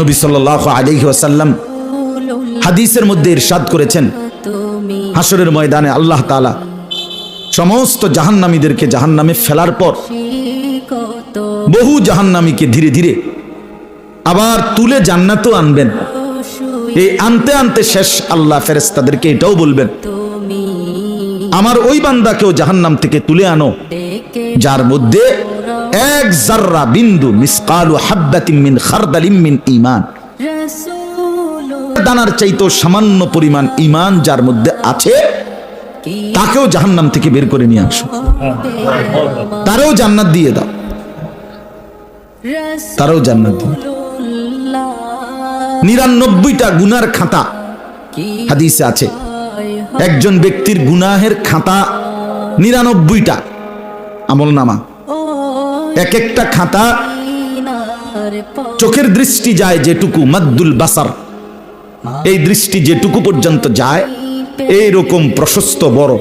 নবী সাল্লাল্লাহু আলাইহি ওয়াসাল্লাম হাদিসের মধ্যে ইরশাদ করেছেন। হাসরের ময়দানে আল্লাহ তাআলা সমস্ত জাহান্নামীদেরকে জাহান্নামে ফেলার পর বহু জাহান্নামীকে ধীরে ধীরে আবার তুলে জান্নাতও আনবেন। এই আনতে আনতে শেষ আল্লাহ ফেরেশতাদেরকে এটাও বলবেন আমার ওই বান্দাকেও জাহান্নাম থেকে তুলে আনো যার মধ্যে এক জাররা বিন্দু মিসকালু হাব্বাতিন মিন খারদালিম মিন রসুল দানার চাইতো সামান্য পরিমাণ ঈমান যার মধ্যে আছে, তাকেও জাহান্নাম থেকে বের করে নিয়ে আসো। তারও জান্নাত দিয়ে দাও। তারও জান্নাত দিয়ে। নিরানব্বইটা গুনার খাতা হাদিসে আছে। একজন ব্যক্তির গুনাহের খাতা নিরানব্বইটা আমল নামা এক একটা খাতা চোখের দৃষ্টি যায় যেটুকু মাদ্দুল বাসার। এই দৃষ্টি যেটুকু পর্যন্ত যায়, এইরকম প্রশস্ত বড়।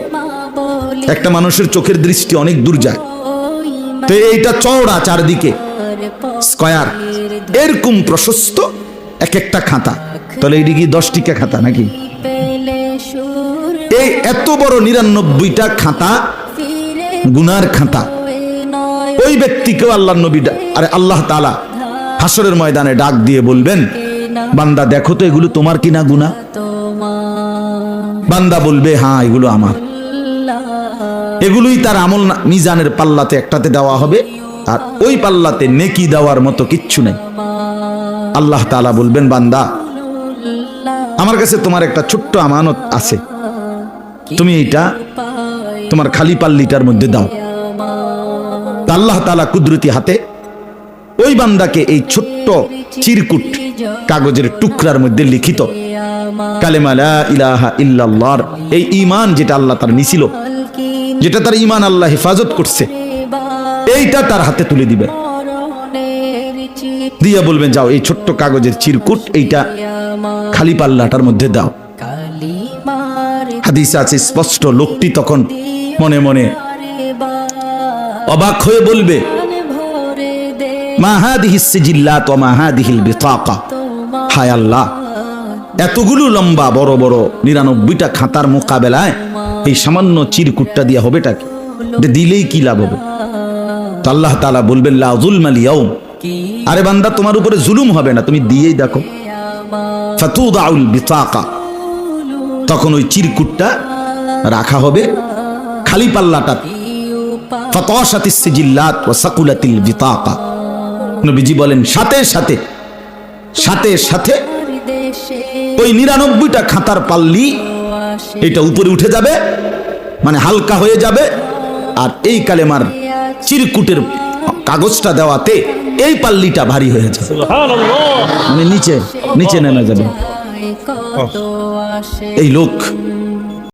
একটা মানুষের চোখের দৃষ্টি অনেক দূর যায়। তো এইটা চওড়া চারদিকে, স্কয়ার। এরকম প্রশস্ত এক একটা খাতা। তাহলে এইটি কি দশ টিকা খাতা নাকি? এই এত বড় নিরানব্বইটা খাতা গুনার খাতা। ওই ব্যক্তিকেও আল্লাহ নবী আরে আল্লাহ তালা হাসরের ময়দানে ডাক দিয়ে বলবেন, বান্দা দেখো তো এগুলো তোমার কিনা গুনা তোমার বান্দা বলবে হ্যাঁ এগুলো আমার। এগুলোই তার আমল না- মিজানের পাল্লাতে একটাতে দেওয়া হবে, আর ওই পাল্লাতে নেকি দেওয়ার মতো কিচ্ছু নেই। আল্লাহ তালা বলবেন, বান্দা, আমার কাছে তোমার একটা ছোট্ট আমানত আছে। তুমি এইটা তোমার খালি পাল্লিটার মধ্যে দাও। আল্লাহ তাআলা কুদরতি হাতে ওই বান্দাকে এই ছোট্ট চিরকুট কাগজের টুকরার মধ্যে লিখিত কালেমা লা ইলাহা ইল্লাল্লাহর এই ঈমান যেটা আল্লাহ তার নিছিল, যেটা তার ঈমান আল্লাহ হেফাজত করছে, এইটা তার হাতে তুলে দিবেন দিয়া বলবেন, যাও, এই ছোট্ট কাগজের চিরকুট এইটা খালি পাল্লাটার মধ্যে দাও। হাদিস আছে, স্পষ্ট লোকটি তখন মনে মনে অবাক হয়ে বলবে হায় আল্লাহ, এতগুলো লম্বা, বড় বড়, নিরানব্বইটা খাতার মোকাবেলায় এই সামান্য চিরকুটটা দিয়া হবেটা কি? দিলেই কি লাভ হবে? তো আল্লাহ তাআলা বলবেন আরে বান্দা, তোমার উপরে জুলুম হবে না, তুমি দিয়েই দেখো। তখন ওই চিরকুটটা রাখা হবে, খালি পাল্লাটা ফাতাশাতিস সিজিল্লাত ওয়া সাকুলাতিল বিতাকা। নবীজি বলেন সাথে সাথে সাথে সাথে ওই নিরানব্বইটা খাতার পাল্লি এটা উপরে উঠে যাবে মানে হালকা হয়ে যাবে আর এই কালেমার চিরকুটের কাগজটা দেওয়াতে এই পাল্লিটা ভারী হয়ে যাবে। মানে নিচে নিচে নেমে যাবে। এই লোক